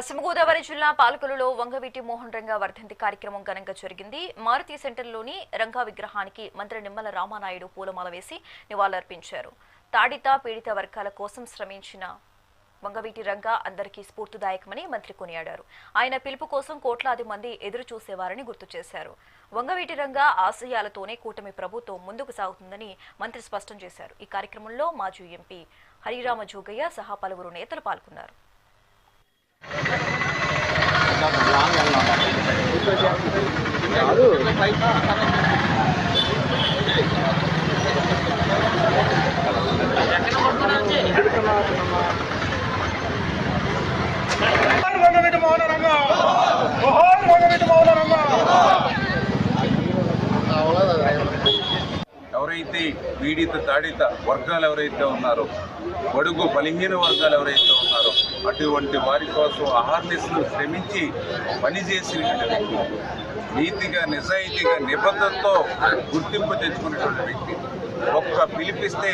పశ్చిమ గోదావరి జిల్లా పాలకులలో వంగవీటి మోహన్ రంగా వర్ధంతి కార్యక్రమం ఘనంగా జరిగింది. మారుతి సెంటర్లోని రంగా విగ్రహానికి మంత్రి నిమ్మల రామానాయుడు పూలమాల వేసి నివాళులర్పించారు. తాడిత పీడిత వర్గాల కోసం శ్రమించిన వంగవీటి రంగా అందరికీ స్ఫూర్తిదాయకమని మంత్రి కొనియాడారు. ఆయన పిలుపు కోసం కోట్లాది మంది ఎదురు చూసేవారని గుర్తు చేశారు. వంగవీటి రంగా ఆశయాలతోనే కూటమి ప్రభుత్వం ముందుకు సాగుతుందని మంత్రి స్పష్టం చేశారు. ఈ కార్యక్రమంలో మాజీ ఎంపీ హరిరామ జోగయ్య సహా పలువురు నేతలు పాల్గొన్నారు. మౌనరంగా మౌనరంగా రంగ జోహార్ వంగవీటి మౌన రంగ ఎవరైతే పీడిత తాడిత వర్గాలు ఎవరైతే ఉన్నారో బడుగు బలహీన వర్గాలు ఎవరైతే ఉన్నారో అటువంటి వారి కోసం అహార్నిస్ను శ్రమించి పనిచేసినటువంటి వ్యక్తి నీతిగా నిజాయితీగా నిబద్ధతతో గుర్తింపు తెచ్చుకున్నటువంటి వ్యక్తి. ఒక్క పిలిపిస్తే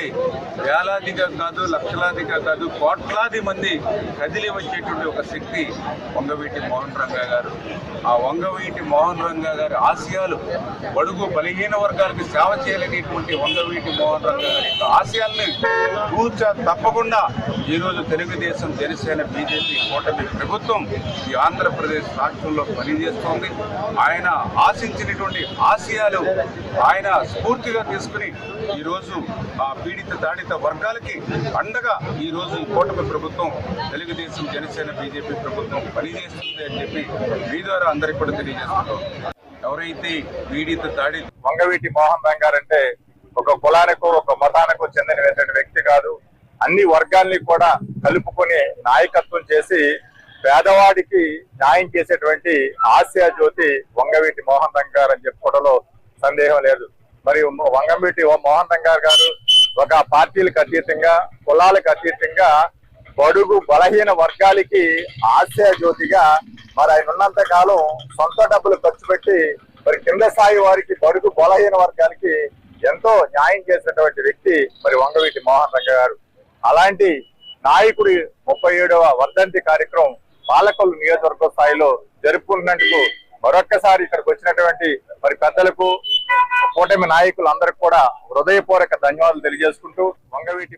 వేలాదిగా కాదు లక్షలాదిగా కాదు కోట్లాది మంది కదిలి వచ్చేటువంటి ఒక శక్తి వంగవీటి మోహన్ రంగా గారు. ఆ వంగవీటి మోహన్ రంగా గారి ఆశయాలు బడుగు బలహీన వర్గాలకు సేవ చేయలేనిటువంటి వంగవీటి మోహన్ రంగా గారి యొక్క ఆశయాల్ని కూర్చ తప్పకుండా ఈరోజు తెలుగుదేశం జనసేన బీజేపీ కూటమి ప్రభుత్వం ఈ ఆంధ్రప్రదేశ్ రాష్ట్రంలో పనిచేస్తోంది. ఆయన ఆశించినటువంటి ఆశయాలు ఆయన స్ఫూర్తిగా తీసుకుని ఈరోజు ఆ పీడిత దాడిత వర్గాలకి అండగా ఈరోజు ఈ కూటమి ప్రభుత్వం తెలుగుదేశం జనసేన బీజేపీ ప్రభుత్వం పనిచేస్తుంది అని చెప్పి మీ ద్వారా అందరికి కూడా తెలియజేస్తున్నారు ఎవరైతే పీడిత దాడి వంగవీటి మోహన్ రంగారంటే ఒక కులానికో ఒక మతానికి చెందిన వ్యక్తి కాదు. అన్ని వర్గాల్ని కూడా కలుపుకొని నాయకత్వం చేసి పేదవాడికి న్యాయం చేసేటువంటి ఆసియా జ్యోతి వంగవీటి మోహన్ రంగారు అని చెప్పుకోవడంలో సందేహం లేదు. మరి వంగవీటి మోహన్ రంగారు గారు ఒక పార్టీలకు అతీతంగా కులాలకు అతీతంగా బడుగు బలహీన వర్గాలకి ఆశయ జ్యోతిగా మరి ఆయన ఉన్నంత కాలం సొంత డబ్బులు ఖర్చు పెట్టి మరి కింద స్థాయి వారికి బడుగు బలహీన వర్గానికి ఎంతో న్యాయం చేసినటువంటి వ్యక్తి మరి వంగవీటి మోహన్ రంగ గారు. అలాంటి నాయకుడి ముప్పై ఏడవ వర్ధంతి కార్యక్రమం పాలకొల్లు నియోజకవర్గ స్థాయిలో జరుపుకున్నందుకు మరొక్కసారి ఇక్కడికి వచ్చినటువంటి మరి పెద్దలకు కూటమి అందరికి కూడా హృదయపూర్వక ధన్యవాదాలు తెలియజేసుకుంటూ వంగవీటి